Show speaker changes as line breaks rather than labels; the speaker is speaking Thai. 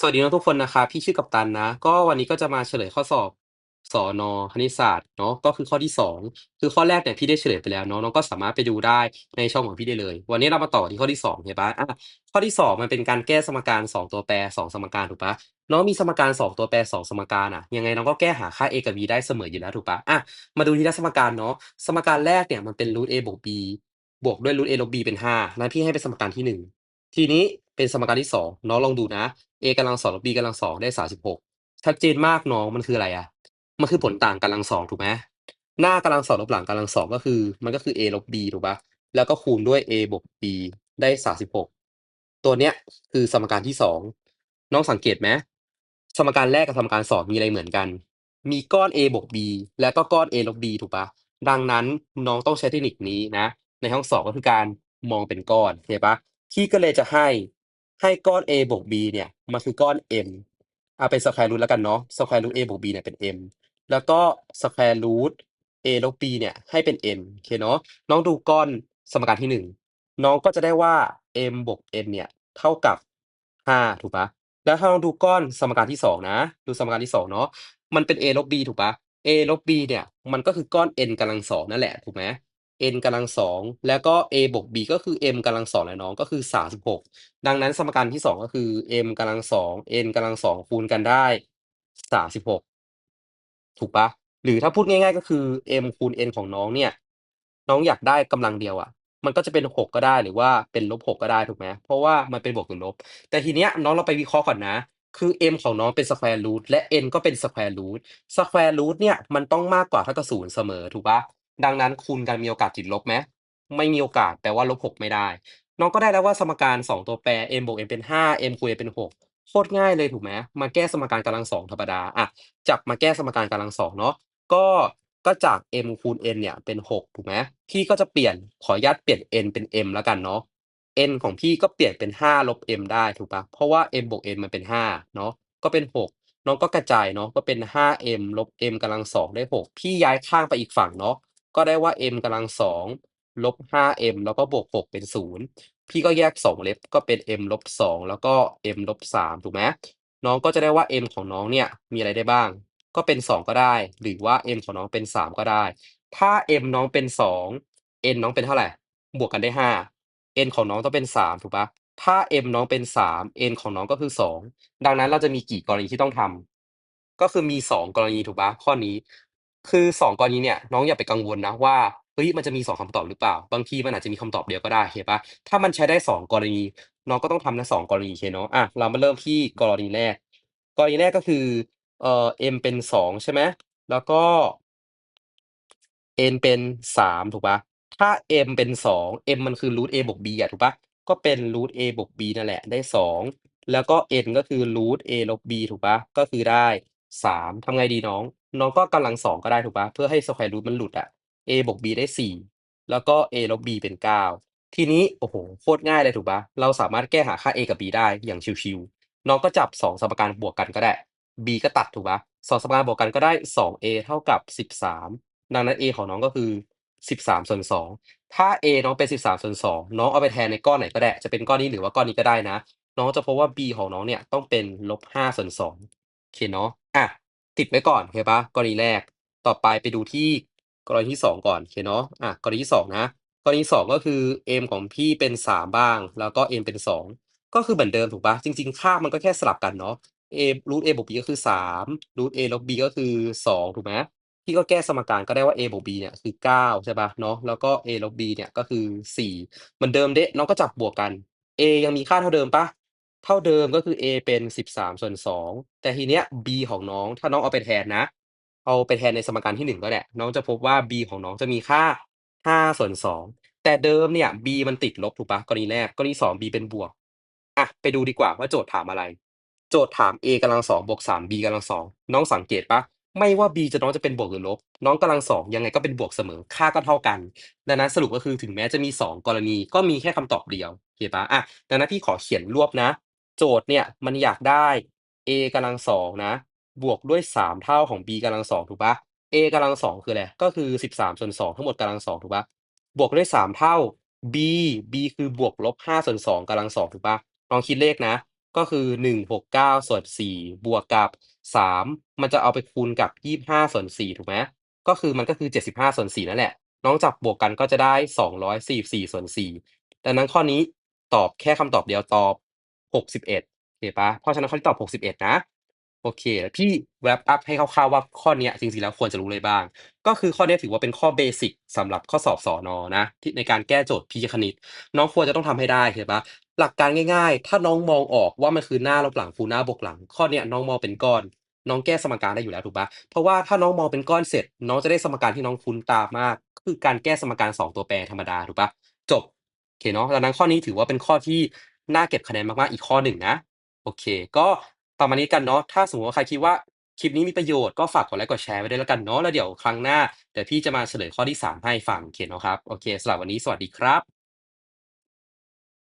สวัสดีน้องทุกคนนะครับพี่ชื่อกัปตันนะ ก็วันนี้ก็จะมาเฉลยข้อสอบสอนอคณิตศาสตร์เนาะก็คือข้อที่สองคือข้อแรกเนี่ยพี่ได้เฉลยไปแล้วเนาะน้องก็สามารถไปดูได้ในช่องของพี่ได้เลย วันนี้เรามาต่อที่ข้อที่สองเห็นปะอะข้อที่สองมันเป็นการแก้สมการสองตัวแปรสองสมการถูกปะน้องมีสมการสองตัวแปรสองสมการอะยังไงน้องก็แก้หาค่า a กับ b ได้เสมออยู่แล้วถูกปะอะมาดูทีละสมการเนาะสมการแรกเนี่ยมันเป็น root a บวก b บวกด้วย root a ลบ b เป็นห้านั้นพี่ให้เป็นสมการที่หนึ่งทีนี้ เป็นสมการที่สองน้องลองดูนะ a กำลังสองลบ b กำลังสองได้สามสิบหกชัดเจนมากน้องมันคืออะไรอะมันคือผลต่างกำลังสองถูกไหมหน้ากำลังสองลบหลังกำลังสองก็คือ มันก็คือ a ลบ b ถูกปะแล้วก็คูณด้วย a บวก b ได้สามสิบหกตัวเนี้ยคือสมการที่สองน้องสังเกตไหมสมการแรกกับสมการสองมีอะไรเหมือนกัน มีก้อน a บวก b แล้วก็ก้อน a ลบ b ถูกปะดังนั้นน้องต้องใช้เทคนิคนี้นะ ในห้องสอบก็คือการมองเป็นก้อนเข้าปะพี่ก็เลยจะให้ ให้ก้อน a บวก b เนี่ยมันคือก้อน m เอาเป็น square root แล้วกันเนาะ square root a บวก b เนี่ยเป็น m แล้วก็ square root a ลบ b เนี่ยให้เป็น n โอเคเนาะน้องดูก้อนสมการที่หนึ่งน้องก็จะได้ว่า m บวก n เนี่ยเท่ากับห้าถูกปะแล้วถ้าเราดูก้อนสมการที่สองนะ ดูสมการที่สองเนาะมันเป็น a ลบ b ถูกปะ a ลบ b เนี่ยมันก็คือก้อน n กำลังสองนั่นแหละถูกไหม n กำลังสองแล้วก็ a บวก b ก็คือ m กำลังสองแหละน้องก็คือสามสิบหกดังนั้นสมการที่สองก็คือ m กำลังสอง n กำลังสองคูณกันได้สามสิบหกถูกปะหรือถ้าพูดง่าย ๆ ก็คือ m คูณ n ของน้องเนี่ย น้องอยากได้กำลังเดียวอะมันก็จะเป็นหกก็ได้หรือว่าเป็นลบหกก็ได้ถูกไหมเพราะว่ามันเป็นบวกหรือลบ แต่ทีเนี้ยน้องเราไปวิเคราะห์ก่อนนะคือ m ของน้องเป็น square root และ n ก็เป็น square root square root เนี่ยมันต้องมากกว่าเท่ากับศูนย์เสมอถูกปะ ดังนั้นคูณกันมีโอกาสติดลบไหมไม่มีโอกาสแปลว่าลบหกไม่ได้ น้องก็ได้แล้วว่าสมการสองตัวแปร m บวก n เป็นห้า m คูณ n เป็นหกโคตรง่ายเลยถูกไหมมาแก้สมการกำลังสองธรรมดาอะจับมาแก้สมการกำลังสองเนาะก็ก็จาก m คูณ n เนี่ยเป็นหกถูกไหมพี่ก็จะเปลี่ยนขออนุญาตเปลี่ยน n เป็น m แล้วกันเนาะ n ของพี่ก็เปลี่ยนเป็นห้าลบ m ได้ถูกปะเพราะว่า m บวก n มันเป็นห้าเนาะก็เป็นหกน้องก็กระจายเนาะก็เป็นห้า m ลบ m กำลังสองได้หกพี่ย้ายข้างไปอีกฝั่งเนาะ ก็ได้ว่า m กำลังสองลบห้า m แล้วก็บวกหกเป็นศูนย์พี่ก็แยกสองเล็บก็เป็น m ลบสองแล้วก็ m ลบสามถูกไหมน้องก็จะได้ว่า m ของน้องเนี่ยมีอะไรได้บ้าง ก็เป็นสองก็ได้ หรือว่า m ของน้องเป็นสามก็ได้ ถ้า m น้องเป็นสอง n น้องเป็นเท่าไหร่ บวกกันได้ห้า n ของน้องต้องเป็นสามถูกปะถ้า m น้องเป็นสาม n ของน้องก็คือสองดังนั้นเราจะมีกี่กรณีที่ต้องทำก็คือมีสองกรณีถูกปะข้อนี้ คือสองกรณีเนี่ย น้องอย่าไปกังวลนะว่า เฮ้ย มันจะมีสองคำตอบหรือเปล่า บางทีมันอาจจะมีคำตอบเดียวก็ได้ เห็นปะถ้ามันใช้ได้สองกรณี น้องก็ต้องทำทั้งสองกรณีเคเนาะ อะเรามาเริ่มที่กรณีแรก กรณีแรกก็คือ เอ่อ m เป็นสองใช่ไหม แล้วก็ n เป็นสามถูกปะถ้า m เป็นสอง m มันคือ root a บวก b อะ ถูกปะก็เป็น root a บวก b นั่นแหละได้สองแล้วก็ n ก็คือ root a ลบ b ถูกปะก็คือได้สามทำไงดีน้อง น้องก็กำลังสองก็ได้ถูกปะเพื่อให้ square root มันหลุดอะ a บวก b ได้สี่แล้วก็ a ลบ b เป็นเก้าทีนี้โอ้โหโคตรง่ายเลยถูกปะเราสามารถแก้หาค่า a กับ b ได้อย่างชิวๆน้องก็จับสองสมการบวกกันก็ได้ b ก็ตัดถูกปะสองสมการบวกกันก็ได้สอง a เท่ากับสิบสามดังนั้น a ของน้องก็คือสิบสามส่วนสองถ้า a น้องเป็นสิบสามส่วนสองน้องเอาไปแทนในก้อนไหนก็ได้จะเป็นก้อนนี้หรือว่าก้อนนี้ก็ได้นะ น้องจะพบว่า b ของน้องเนี่ยต้องเป็นลบห้าส่วนสองโอเคเนาะอะ ติดไว้ก่อนโอเคปะกรณีแรก ต่อไปไปดูที่กรณีที่สองก่อนโอเคเนาะอะกรณีที่สองนะกรณีสองก็คือ m ของพี่เป็นสามบ้าง แล้วก็ m เป็นสองก็คือเหมือนเดิมถูกปะจริง ๆ ค่ามันก็แค่สลับกันเนาะ a root a บวก b ก็คือสาม root a ลบ b ก็คือสองถูกไหมพี่ก็แก้สมการก็ได้ว่า a บวก b เนี่ยคือเก้าใช่ปะเนาะแล้วก็ a ลบ b เนี่ยก็คือสี่เหมือนเดิมเดะน้องก็จับบวกกัน a ยังมีค่าเท่าเดิมปะ เท่าเดิม ก็คือ a เป็นสิบสามส่วนสองแต่ทีเนี้ย b ของน้อง ถ้าน้องเอาไปแทนนะ เอาไปแทนในสมการที่หนึ่งก็ได้ น้องจะพบว่า b ของน้องจะมีค่าห้าส่วนสองแต่เดิมเนี่ย b มันติดลบถูกปะกรณีแรก กรณีสอง b เป็นบวกอะไปดูดีกว่าว่าโจทย์ถามอะไร โจทย์ถาม a กำลังสองบวกสาม b กำลังสองน้องสังเกตปะไม่ว่า b จะน้องจะเป็นบวกหรือลบ น้องกำลังสองยังไงก็เป็นบวกเสมอ ค่าก็เท่ากัน ดังนั้นสรุป ก็คือถึงแม้จะมีสองกรณี ก็มีแค่คำตอบเดียว โอเคปะอะดังนั้นพี่ขอเขียนรวบนะ โจทย์เนี่ยมันอยากได้ a กำลังสองนะ บวกด้วยสามเท่าของ b กำลังสองถูกปะ a กำลังสองคืออะไร ก็คือสิบสามส่วนสองทั้งหมดกำลังสองถูกปะบวกด้วยสามเท่า b b คือบวกลบห้าส่วนสองกำลังสองถูกปะลองคิดเลขนะ ก็คือ 169ส่วน4บวกกับ 3 มันจะเอาไปคูณกับ 25ส่วน4ถูกไหมก็คือมันก็คือ 75ส่วน4นั่นแหละ น้องจับบวกกันก็จะได้ 244ส่วน4ดังนั้นข้อนี้ตอบแค่คำตอบเดียวตอบ 61โอเคเปล่าเพราะฉะนั้นข้อนี้ตอบ 61 นะ โอเคพี่ wrap up ให้คร่าวๆว่าข้อเนี้ยจริงๆแล้วควรจะรู้อะไรบ้าง ก็คือข้อเนี้ยถือว่าเป็นข้อเบสิกสำหรับข้อสอบสอนอ.นะ ที่ในการแก้โจทย์พีคณิต น้องควรจะต้องทำให้ได้เข้าปล่าหลักการง่าย ๆ ถ้าน้องมองออกว่ามันคือหน้าลบหลังคูณหน้าบวกหลัง ข้อเนี้ยน้องมองเป็นก้อน น้องแก้สมการได้อยู่แล้วถูกปล่าเพราะว่าถ้าน้องมองเป็นก้อนเสร็จ น้องจะได้สมการที่น้องคุ้นตามาก คือการแก้สมการ2ตัวแปรธรรมดาถูกปล่าจบโอเคเนาะดังนั้นข้อนี้ถือว่าเป็นข้อที่ น่าเก็บคะแนนมากๆ อีกข้อหนึ่งนะ โอเค ก็ประมาณนี้กันเนาะถ้าสมมติว่าใครคิดว่าคลิปนี้มีประโยชน์ก็ฝากกดไลค์กดแชร์ไว้ด้วยแล้วกันเนาะแล้วเดี๋ยวครั้งหน้าเดี๋ยวพี่จะมาเฉลยข้อที่3ให้ฟังโอเคเนาะครับโอเคสำหรับวันนี้สวัสดีครับ